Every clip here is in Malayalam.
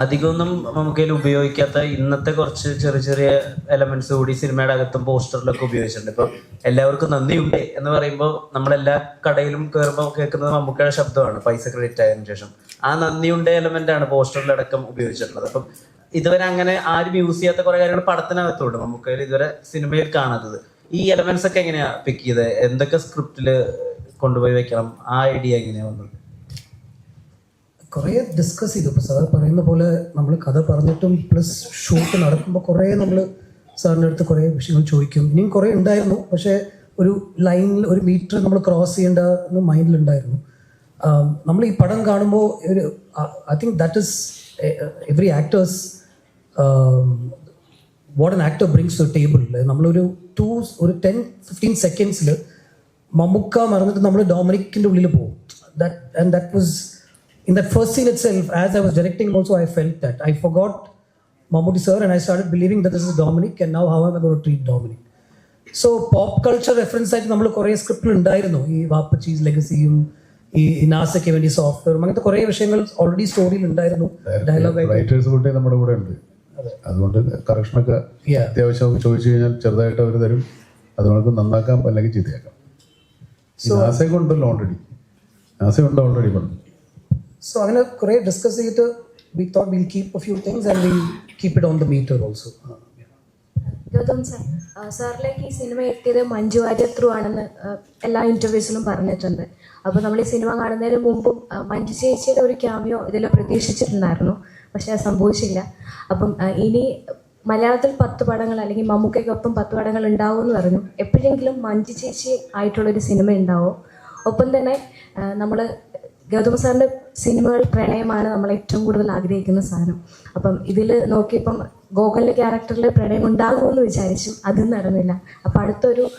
അധികമൊന്നും നമുക്കതിൽ ഉപയോഗിക്കാത്ത ഇന്നത്തെ കുറച്ച് ചെറിയ ചെറിയ എലമെന്റ്സ് കൂടി സിനിമയുടെ അകത്തും പോസ്റ്ററിലൊക്കെ ഉപയോഗിച്ചിട്ടുണ്ട്. ഇപ്പൊ എല്ലാവർക്കും നന്ദിയുണ്ട് എന്ന് പറയുമ്പോൾ നമ്മളെല്ലാ കടയിലും കയറുമ്പോൾ കേൾക്കുന്നത് മമ്മൂക്കയുടെ ശബ്ദമാണ്. പൈസ ക്രെഡിറ്റ് ആയതിനു ശേഷം. ആ നന്ദിയുണ്ട് എലമെന്റ് ആണ് പോസ്റ്ററിലടക്കം ഉപയോഗിച്ചിട്ടുള്ളത്. അപ്പം ഇതുവരെ അങ്ങനെ ആരും യൂസ് ചെയ്യാത്ത കുറെ കാര്യങ്ങൾ പടത്തിനകത്തുണ്ട് മമ്മൂക്കയിൽ ഇതുവരെ സിനിമയിൽ കാണാത്തത്. ഈ എലമെന്റ്സ് ഒക്കെ എങ്ങനെയാ പിക്ക് ചെയ്തത് എന്തൊക്കെ സ്ക്രിപ്റ്റിൽ കൊണ്ടുപോയി വെക്കണം? ആ ഐഡിയ എങ്ങനെയാ വന്നത്? കുറേ ഡിസ്കസ് ചെയ്തു. ഇപ്പോൾ സാർ പറയുന്ന പോലെ നമ്മൾ കഥ പറഞ്ഞിട്ടും പ്ലസ് ഷൂട്ട് നടക്കുമ്പോൾ കുറേ നമ്മൾ സാറിന്റെ അടുത്ത് കുറേ വിഷയങ്ങൾ ചോദിക്കും. ഇനിയും കുറേ ഉണ്ടായിരുന്നു. പക്ഷേ ഒരു ലൈനിൽ ഒരു മീറ്റർ നമ്മൾ ക്രോസ് ചെയ്യേണ്ട എന്ന് മൈൻഡിലുണ്ടായിരുന്നു നമ്മൾ ഈ പടം കാണുമ്പോൾ ഒരു I think that is every actors what an actor brings to table നമ്മളൊരു ടു ഒരു ടെൻ ഫിഫ്റ്റീൻ സെക്കൻഡ്സിൽ മമ്മുക്ക മറന്നിട്ട് നമ്മൾ ഡോമിനിക്കിന്റെ ഉള്ളിൽ പോകും. That and that was in that first scene itself, as I was directing, also I felt that I forgot Mammootty sir, and I started believing that this is Dominic, and now how am I going to treat Dominic? So pop culture reference ആയിട്ട് നമ്മൾ കുറേ സ്ക്രിപ്റ്റിൽ ഉണ്ടായിരുന്നു. ഈ വാപ്പച്ചീസ് ലെഗസിയും ഈ നാസയ്ക്ക് വേണ്ടി സോഫ്റ്റ്വെയർ അങ്ങനത്തെ കുറേ വിഷയങ്ങൾ ഓൾറെഡി സ്റ്റോറിയിൽ ഉണ്ടായിരുന്നു. ഡയലോഗ് റൈറ്റേഴ്സ് കൂട്ടി നമ്മുടെ കൂടെ ഉണ്ട്. അതുകൊണ്ട് കറക്ഷനൊക്കെ. അത്യാവശ്യം ചോദിച്ചു കഴിഞ്ഞാൽ ചെറുതായിട്ട് അവർ തരും. അത് നമുക്ക് നന്നാക്കാം അല്ലെങ്കിൽ ചീത്തയാക്കാം. നാസയൊക്കെ ഉണ്ടല്ലോ ഓൾറെഡി നാസ ഉണ്ട് ഓൾറെഡി പറഞ്ഞു സോ അങ്ങനെ കുറേ ഡിസ്കസ് ചെയ്തിട്ട് we thought will keep a few things and will keep it on the meter also sir സാറിലേക്ക് ഈ സിനിമ എത്തിയത് മഞ്ജു വാര്യർ ത്രൂ ആണെന്ന് എല്ലാ ഇന്റർവ്യൂസിലും പറഞ്ഞിട്ടുണ്ട്. അപ്പോൾ നമ്മൾ ഈ സിനിമ കാണുന്നതിന് മുമ്പും മഞ്ജു ചേച്ചിയുടെ ഒരു ക്യാമിയോ ഇതിൽ പ്രതീക്ഷിച്ചിട്ടുണ്ടായിരുന്നു. പക്ഷെ അത് സംഭവിച്ചില്ല. അപ്പം ഇനി മലയാളത്തിൽ പത്ത് പടങ്ങൾ അല്ലെങ്കിൽ മമ്മൂക്കയ്ക്കൊപ്പം പത്ത് പടങ്ങൾ ഉണ്ടാവും എന്ന് പറഞ്ഞു. എപ്പോഴെങ്കിലും മഞ്ജു ചേച്ചി ആയിട്ടുള്ളൊരു സിനിമ ഉണ്ടാവും? ഒപ്പം തന്നെ നമ്മൾ ഗൗതമ സാറിന്റെ സിനിമകൾ പ്രണയമാണ് നമ്മൾ ഏറ്റവും കൂടുതൽ ആഗ്രഹിക്കുന്ന സാധനം. അപ്പം ഇതിൽ നോക്കിയപ്പം ഗോകുലിന്റെ ക്യാരക്ടറിൽ പ്രണയം ഉണ്ടാകുമെന്ന് വിചാരിച്ചു. അതും നടന്നില്ല. അപ്പം അടുത്തൊരു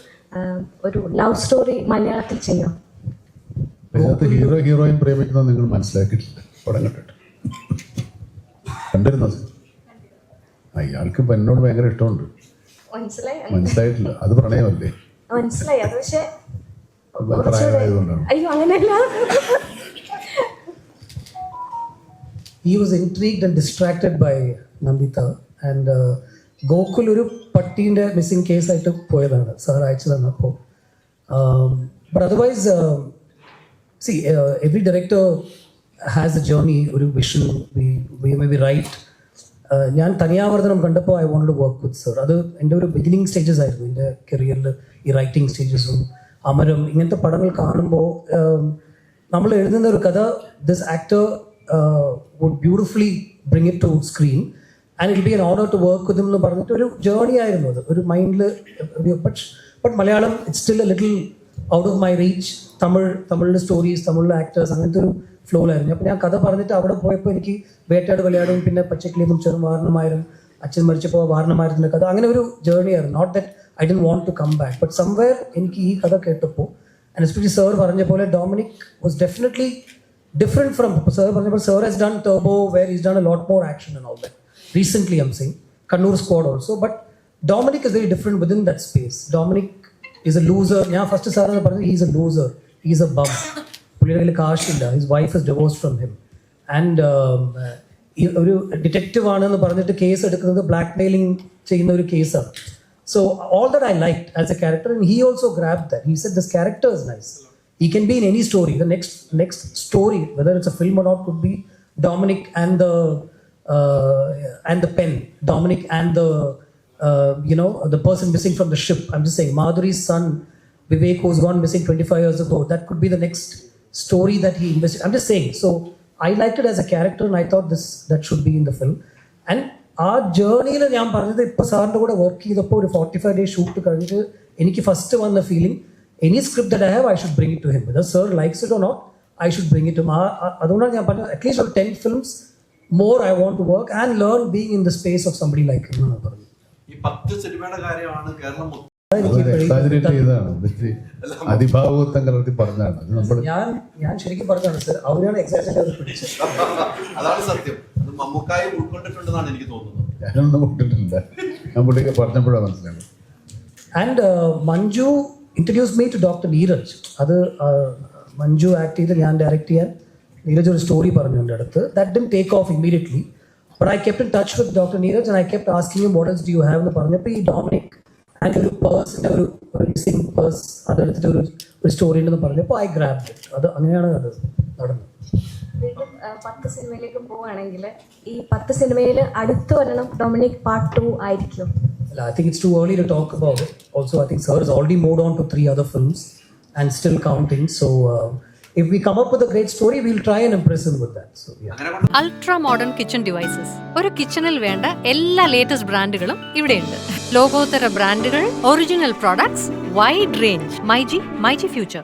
ഒരു ലവ് സ്റ്റോറി മലയാളത്തിൽ ചെയ്യാം. അതിനകത്ത് ഹീറോ ഹീറോയിൻ പ്രേമിക്കുന്നത് നിങ്ങൾ മനസ്സിലാക്കിയിട്ടില്ല. പടം കണ്ടിട്ട്. കണ്ടിരുന്നോ? അയാൾക്ക് എന്നോട് ഭയങ്കര ഇഷ്ടമുണ്ട്. മനസ്സിലായി. മനസ്സിലായിട്ടില്ല. അത് പ്രണയമല്ലേ? മനസ്സിലായി. അത് പക്ഷേ അയ്യോ അങ്ങനെയല്ല. He was intrigued and distracted by Nambitha and Gokul ഒരു പട്ടീന്റെ മിസ്സിങ് കേസായിട്ട് പോയതാണ്. സാർ അയച്ചു തന്നപ്പോൾ. But otherwise see every director has a journey ഒരു വിഷൻ മേ ബി റൈറ്റ് ഞാൻ തനിയാവർത്തനം കണ്ടപ്പോൾ I want to work with sir അത് എന്റെ ഒരു ബിഗിനിങ് സ്റ്റേജസ് ആയിരുന്നു. എന്റെ കരിയറിൽ ഈ റൈറ്റിംഗ് സ്റ്റേജസും അമരം ഇങ്ങനത്തെ പടങ്ങൾ കാണുമ്പോൾ നമ്മൾ എഴുതുന്ന ഒരു കഥ this actor would beautifully bring it to screen and it be an honour to work with എന്ന് പറഞ്ഞിട്ട് ഒരു ജേർണി ആയിരുന്നു അത്. ഒരു മൈൻഡിൽ but but Malayalam it still a little out of my reach Tamil തമിഴിലെ സ്റ്റോറീസ് തമിഴിലെ ആക്ടേഴ്സ് അങ്ങനത്തെ ഒരു ഫ്ലോയിലായിരുന്നു അപ്പോൾ ഞാൻ കഥ പറഞ്ഞിട്ട് അവിടെ പോയപ്പോൾ എനിക്ക് വേട്ടയാട് വിളയാടും പിന്നെ പച്ചക്കിളിയും ചെറും വാരണമാരും അച്ഛൻ മരിച്ചപ്പോൾ വാരണമാരത്തിന്റെ കഥ. അങ്ങനെ ഒരു ജേർണി ആയിരുന്നു. Not that I'd want to come back but somewhere എനിക്ക് ഈ കഥ കേട്ടപ്പോൾ ആൻഡ് എസ്പെഷ്യലി സാർ പറഞ്ഞ പോലെ Dominic was definitely different from sir പറഞ്ഞപ്പോൾ sir has done Turbo where is done a lot more action and all that recently I'm saying Kannur squad also but Dominic is very different within that space Dominic is a loser ഞാൻ ഫസ്റ്റ് സാർ എന്ന് പറഞ്ഞത് is a loser is a bum പുള്ളിയുടെ കയ്യിൽ കാശില്ല his wife is divorce from him and ഒരു ഡിറ്റക്റ്റീവ് ആണെന്ന് പറഞ്ഞിട്ട് കേസ് എടുക്കുന്നത് ബ്ലാക്ക് മെയിലിംഗ് ചെയ്യുന്ന ഒരു കേസാണ് so all that I like as a character and he also grab that he set this character is nice he can be in any story. The next next story, whether it's a film or not, could be Dominic and the uh, and the pen, Dominic and the uh, you know the person missing from the ship. I'm just saying, Madhuri's son Vivek, who's gone missing 25 years ago. That could be the next story that he invested. I'm just saying. So I liked it as a character, and I thought this that should be in the film. And ആ ജേർണിയിൽ ഞാൻ പറഞ്ഞത് ഇപ്പോൾ സാറിൻ്റെ കൂടെ വർക്ക് ചെയ്തപ്പോൾ ഒരു ഫോർട്ടി ഫൈവ് ഡേ ഷൂട്ട് കഴിഞ്ഞിട്ട് എനിക്ക് ഫസ്റ്റ് വന്ന feeling any script that I have I should bring it to him whether sir likes it or not I should bring it ah ah- അതുകൊണ്ടാണ് ഞാൻ പറഞ്ഞത് അറ്റ്ലീസ്റ്റ് ഒരു ten films more I want to work and learn being in the space of somebody like എന്നാണ് പറഞ്ഞത്. ഈ പത്ത് സിനിമയുടെ കാര്യമാണ് കേരളം ഞാൻ ഞാൻ ശരിക്കും പറഞ്ഞാണ് സർ അവരാണ് അതാണ് സത്യം. അത് മമ്മൂക്കായി ഉൾക്കൊണ്ടിട്ടുണ്ടെന്നാണ് എനിക്ക് തോന്നുന്നത്. ഞാനൊന്നും കൊണ്ടിട്ടില്ല ഞാൻ പുള്ളിക്ക് പറഞ്ഞപ്പോഴാണ് മനസ്സിലായത്. And Manju introduce me to doctor Neeraj അത് മഞ്ജു ആക്ട് ചെയ്ത് ഞാൻ ഡയറക്റ്റ് ചെയ്യാൻ നീരജ് ഒരു സ്റ്റോറി പറഞ്ഞു എന്റെ അടുത്ത്. That didn't take off immediately but I kept in touch with doctor Neeraj and I kept asking models do you have എന്ന് പറഞ്ഞപ്പോൾ ഈ ഡോമിനിക് ആൻഡ് ഒരു പേഴ്സിന്റെ ഒരു മിസ്സിംഗ് പേഴ്സ് അതെടുത്തിട്ട് ഒരു ഒരു സ്റ്റോറി ഉണ്ടെന്ന് പറഞ്ഞപ്പോൾ ഐ ഗ്രാബ് അത് അങ്ങനെയാണ് അത് നടന്നത്. പത്ത് സിനിമയിലേക്ക് പോവുകയാണെങ്കിൽ ഈ പത്ത് സിനിമയിൽ അടുത്ത് വരണം ഡൊമിനിക് പാർട്ട് ടു ആയിരിക്കും. I think it's too early to talk about it. Also, I think Sir has already moved on to three other films and still counting. So, uh, if we come up with a great story, we'll try and impress him with that. So, yeah. Ultra modern kitchen devices. Kitchen devices ഒരു കിച്ചണിൽ വേണ്ട എല്ലാ ലേറ്റസ്റ്റ് ബ്രാൻഡുകളും ഇവിടെയുണ്ട് ലോകോത്തര ബ്രാൻഡുകൾ original products wide range myG myG future